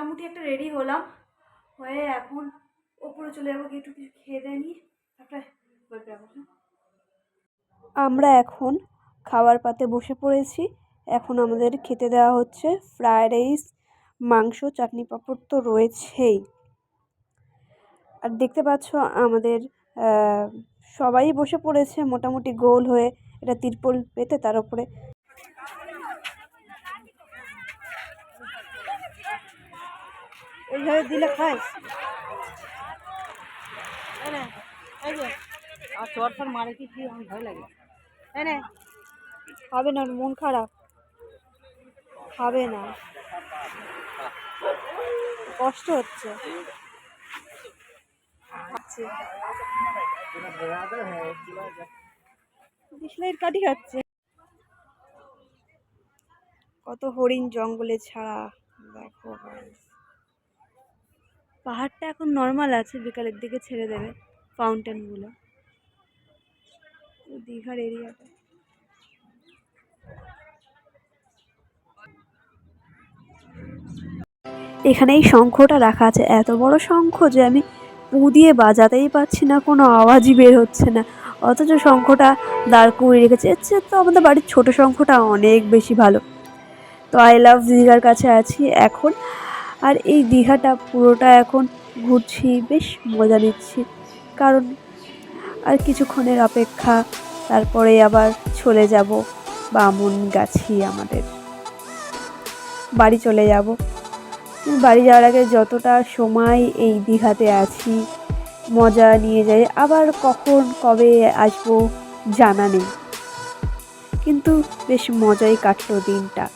মোটামুটি একটা রেডি হলাম। হয়ে এখন ওপরে চলে যাব একটু কিছু খেয়ে দেয়নি তারপরে হ্যাঁ? আমরা এখন খাবার পাতে বসে পড়েছি। এখন আমাদের খেতে দেওয়া হচ্ছে ফ্রায়েড রাইস মাংস, চাটনি পাঁপড় তো রয়েছেই। আর দেখতে পাচ্ছ আমাদের সবাই বসে পড়েছে, মোটামুটি গোল হয়ে। এটা তিরপল পেতে, তার উপরে এইভাবে দিলে খায় আর চট ফট মারে কি কি আমার ভয় লাগে। তাই না, খাবে না, মন খারাপ। খাবে না। কষ্ট হচ্ছে। বিশলাইট কাটি খাচ্ছে। কত হরিণ জঙ্গলে ছাড়া। দেখো। পাহাড়টা এখন নর্মাল আছে, বিকালের দিকে ছেড়ে দেবে ফাউন্টেনগুলো দীঘার এরিয়াটা এখানে এই শঙ্খটা রাখা আছে, এত বড় শঙ্খ যে আমি পু দিয়ে বাজাতেই পারছি না, কোনো আওয়াজই বের হচ্ছে না। অথচ শঙ্খটা দাঁড় করিয়ে রেখেছে, এর চেয়ে তো আমাদের বাড়ির ছোট শঙ্খটা অনেক বেশি ভালো। তো আই লাভ দীঘার কাছে আছি, এখন আর এই দীঘাটা পুরোটা এখন ঘুরছি, বেশ মজা নিচ্ছি। কারণ আর কিছুক্ষণের অপেক্ষা, তারপরে আবার চলে যাব বামুন গাছি আমাদের। বাড়ি চলে যাব। বাড়ি যাওয়ার আগে যতটা সময় এই দীঘাতে আছি, মজা নিয়ে যাই, আবার কখন কবে আসব জানা নেই। কিন্তু বেশ মজাই কাটলো দিনটা।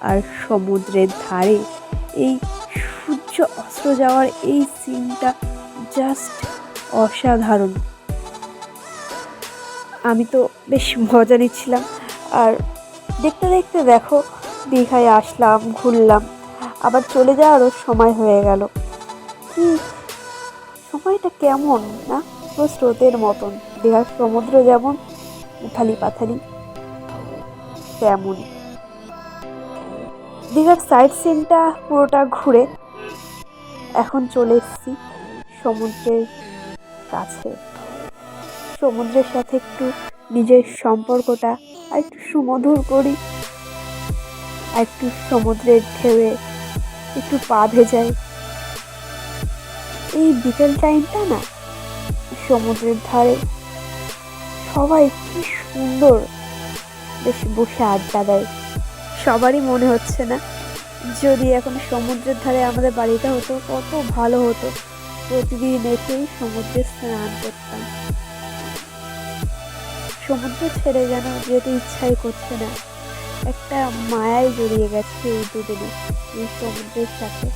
আর সমুদ্রের ধারে এই সূর্য অস্ত যাওয়ার এই সিনটা জাস্ট অসাধারণ। আমি তো বেশ মজা নিচ্ছিলাম। আর দেখতে দেখতে দেখো, দীঘায় আসলাম, ঘুরলাম, আবার চলে যাওয়ারও সময় হয়ে গেল। কি? সময়টা কেমন, না? পুরো স্রোতের মতন। দীঘার সমুদ্র যেমন উথালি পাথালি তেমন দীঘার সাইড সিনটা পুরোটা ঘুরে এখন চলে এসেছি সমুদ্রের কাছে। সমুদ্রের সাথে একটু নিজের সম্পর্কটা আর একটু সুমধুর করি। আর একটু সমুদ্রের ঢেউয়ে একটু পা ভেজাই। এই বিকেল টাইমটা না, সমুদ্রের ধারে সবাই কি সুন্দর বেশ বসে আড্ডা দেয়। সবারই মনে হচ্ছে না যদি এখন সমুদ্রের ধারে আমাদের বাড়িটা হতো, কত ভালো হতো। প্রতিদিন এসেই সমুদ্রে স্নান করতাম। সমুদ্র ছেড়ে যেন যেতে ইচ্ছাই করছে না। একটা মায়ায় জড়িয়ে গেছে এই দুদিনে, এই সমুদ্রের সাথে।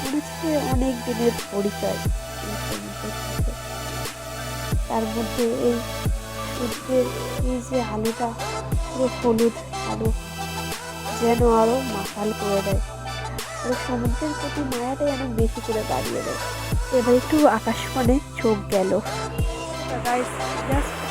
মনে হচ্ছে অনেক দিনের পরিচয় এই সমুদ্রের সাথে। তার মধ্যে এই সূর্যের, এই যে আলোটা, পুরো হলুদ আলো যেন আরও মাতাল করে দেয়। আর সমুদ্রের প্রতি মায়াটাই অনেক বেশি করে বাড়িয়ে দেয়। এবার একটু আকাশপানে চোখ গেল। জাস্ট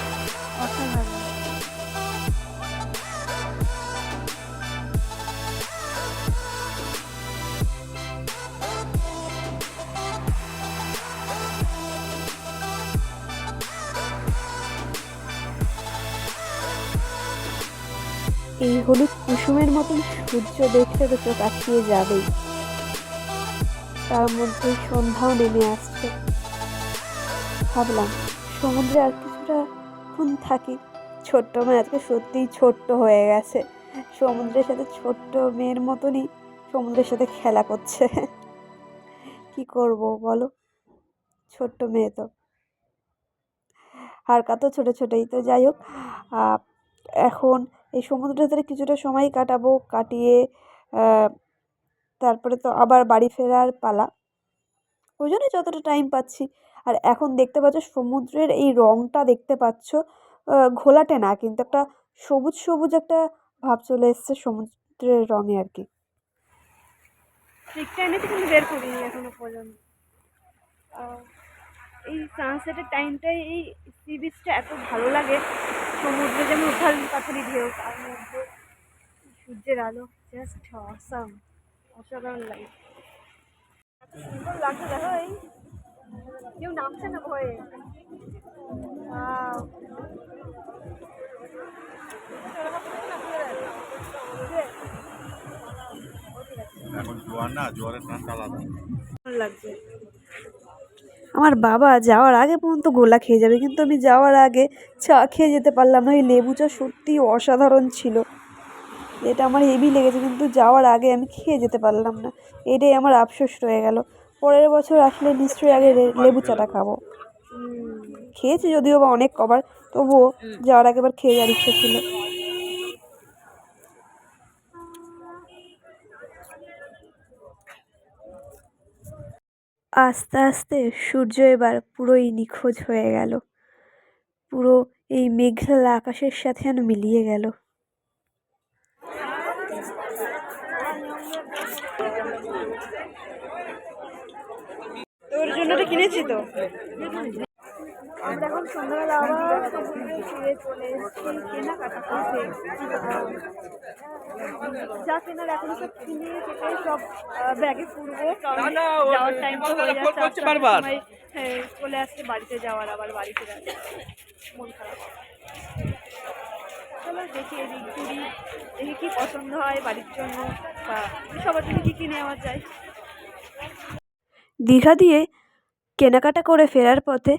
এই হলুদ কুসুমের মতন সূর্য দেখলে তো চোখ আটকিয়ে যাবেই। তার মধ্যে সন্ধ্যাও নেমে আসছে। ভাবলাম, সমুদ্রে আর কিছুটা ক্ষণ থাকি। ছোট্ট মেয়ে আজকে সত্যিই ছোট্ট হয়ে গেছে। সমুদ্রের সাথে ছোট্ট মেয়ের মতনই সমুদ্রের সাথে খেলা করছে। কি করব বলো? ছোট্ট মেয়ে তো। হারকা তো ছোটো ছোটোই তো যাই হোক এখন এই সমুদ্রের ধারে কিছুটা সময় কাটাবো, কাটিয়ে তারপরে তো আবার বাড়ি ফেরার পালা। ওই জন্য যতটা টাইম পাচ্ছি। আর এখন দেখতে পাচ্ছ সমুদ্রের এই রঙটা দেখতে পাচ্ছ ঘোলাটে না, কিন্তু একটা সবুজ সবুজ একটা ভাব চলে এসছে সমুদ্রের রঙে আর কি। ঠিকটা এনেছি কিন্তু বের করিনি এখনও পর্যন্ত। এই সানসেটের টাইমটাই এই সি বিচটা এত ভালো লাগে। সমুদ্রে যেমন উথাল পাথালি ঢেউ তার মধ্যে সূর্যের আলো জাস্ট অসাম অসাধারণ লাগে। সুন্দর লাগছে দেখো এই। কেউ নামছে না ভয়ে. এখন জোয়ার না জোয়ারের আলাদা। লাগছে। আমার বাবা যাওয়ার আগে পর্যন্ত গোলা খেয়ে যাবে কিন্তু আমি যাওয়ার আগে চা খেয়ে যেতে পারলাম না। ওই লেবু চা সত্যি অসাধারণ ছিল। এটা আমার হেভি লেগেছে কিন্তু যাওয়ার আগে আমি খেয়ে যেতে পারলাম না। এটাই আমার আফসোস রয়ে গেল। পরের বছর আসলে নিশ্চয়ই আগে লেবু চাটা খাব। খেয়েছি যদিও বা অনেক কবার তবুও যাওয়ার আগে এবার খেয়ে যাওয়ার ইচ্ছে ছিল। আস্তে আস্তে সূর্য এবার পুরোই নিখোঁজ হয়ে গেল। পুরো এই মেঘলা আকাশের সাথে যেন মিলিয়ে গেল। তোর জন্য তো কিনেছি তো। আমরা এখন সন্ধ্যাবেলা আবার ফিরে চলে এসেছি কেনাকাটা করতে। যা কেনার এখনও সব কিনে সেটাই সব ব্যাগে পুরবো। কারণ যাওয়ার টাইম তো হয়ে যাচ্ছে আস্তে আস্তে সময়, হ্যাঁ, চলে আসছে বাড়িতে যাওয়ার আবার বাড়িতে যাচ্ছে মন খারাপ। চলো দেখি এদিক ঘুরি দেখি কি পছন্দ হয় বাড়ির জন্য বা সবার জন্য কী কী নেওয়া যায়। দীঘা দিয়ে কেনাকাটা করে ফেরার পথে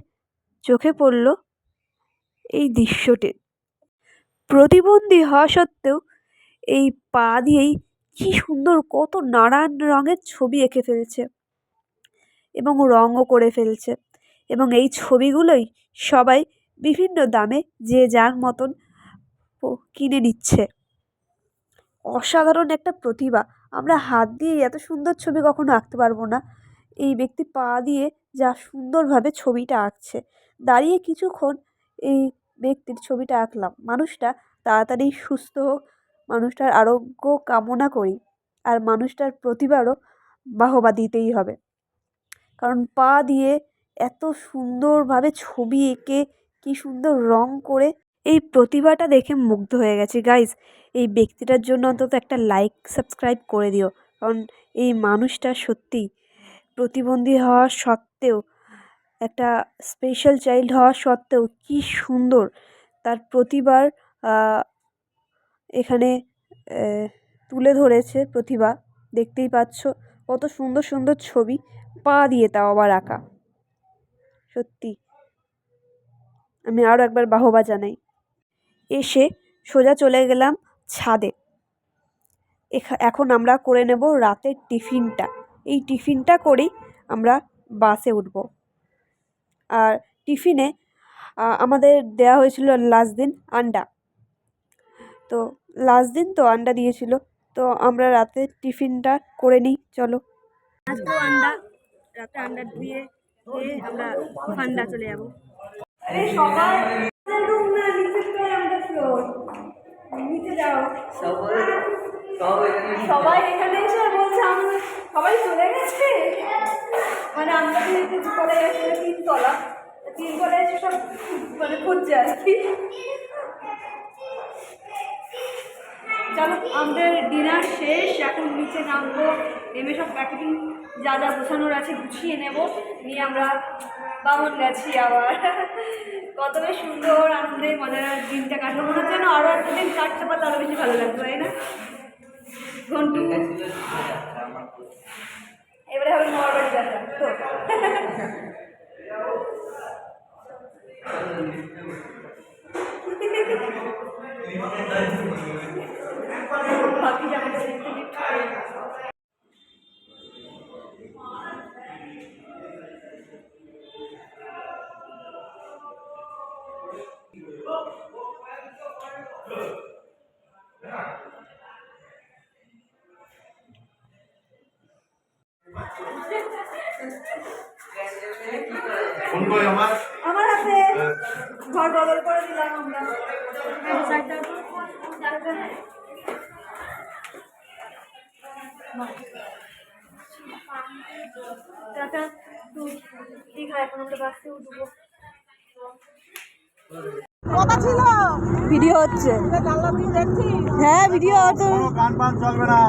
চোখে পড়ল এই দৃশ্যটি। প্রতিবন্ধী হওয়া সত্ত্বেও এই পা দিয়েই কি সুন্দর কত নানান রঙের ছবি এঁকে ফেলছে। এবং রঙও করে ফেলছে। এবং এই ছবিগুলোই সবাই বিভিন্ন দামে যে যার মতন কিনে নিচ্ছে। অসাধারণ একটা প্রতিভা। আমরা হাত দিয়ে এত সুন্দর ছবি কখনো আঁকতে পারব না। এই ব্যক্তি পা দিয়ে যা সুন্দরভাবে ছবিটা আঁকছে। দাঁড়িয়ে কিছুক্ষণ এই ব্যক্তির ছবিটা আঁকলাম। মানুষটা তাড়াতাড়ি সুস্থ হোক মানুষটার আরোগ্য কামনা করি আর মানুষটার প্রতিভারও বাহবা দিতেই হবে। কারণ পা দিয়ে এত সুন্দরভাবে ছবি এঁকে কি সুন্দর রং করে এই প্রতিভাটা দেখে মুগ্ধ হয়ে গেছি। গাইজ এই ব্যক্তিটার জন্য অন্তত একটা লাইক সাবস্ক্রাইব করে দিও। কারণ এই মানুষটা সত্যিই প্রতিবন্ধী হওয়া সত্ত্বেও, একটা স্পেশাল চাইল্ড হওয়া সত্ত্বেও কি সুন্দর তার প্রতিভার এখানে তুলে ধরেছে প্রতিভা। দেখতেই পাচ্ছ কত সুন্দর সুন্দর ছবি। পা দিয়ে তাও আবার আঁকা। সত্যি। আমি আরও একবার বাহবা জানাই। এসে সোজা চলে গেলাম ছাদে। এখা- এখন আমরা করে নেব রাতের টিফিনটা। এই টিফিনটা করেই আমরা বাসে উঠব। আর টিফিনে আমাদের দেওয়া হয়েছিল লাস্ট দিন আন্ডা। তো লাস্ট দিন তো আন্ডা দিয়েছিল। তো আমরা রাতে টিফিনটা করে নিই চলো। আজকেও আন্ডা রাতে আন্ডা দিয়ে দিয়ে আমরা চলে যাব। সবাই রুম না নিচে তো আমাদের ফ্লোর নিচে যাও। সবাই এখানে এসে বলছে আমরা সবাই চলে গেছে? মানে আমরা যেহেতু গেছে তিনতলা তিনতলা এসে সব মানে খুঁজছে আর কি। চলো, আমাদের ডিনার শেষ, এখন নিচে নামবো, নেমে সব প্যাকেটিং যা যা গোছানোর আছে গুছিয়ে নেব, নিয়ে আমরা বামন গেছি আবার। কত বেশ সুন্দর, আনন্দে মজার দিনটা কাটলো। মনে হচ্ছে যেন আরও একটা দিন কাটতে পারলে আরও বেশি ভালো লাগতো তাই না? ঘন্টু। এবারে হবে মহাবাড়ি যাত্রা, তো। ফোন করে আমার। আমার হাতে ঘর বদল করে দিলাম আমরা। ব্যবসাটা টাটা দীঘা এখন আমরা বাসে উঠবো ভিডিও হচ্ছে। হ্যাঁ ভিডিও হচ্ছে। গান পান চলবে না।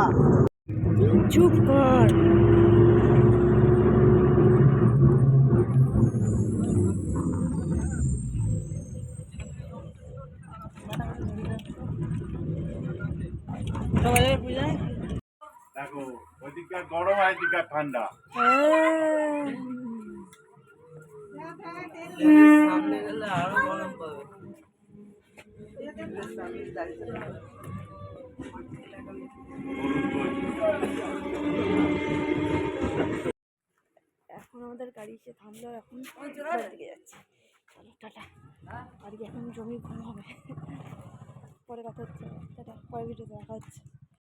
চুপ কর। দেখো ওইদিককার গরম আর ঠান্ডা। হ্যাঁ। এখন আমাদের গাড়ি এসে থামলো এখন দিকে যাচ্ছে। চলো টাটা। বাড়ি এখন জমি ঘুম হবে। পরে কথা হচ্ছে। টাটা পরে ভিডিওতে দেখা হচ্ছে।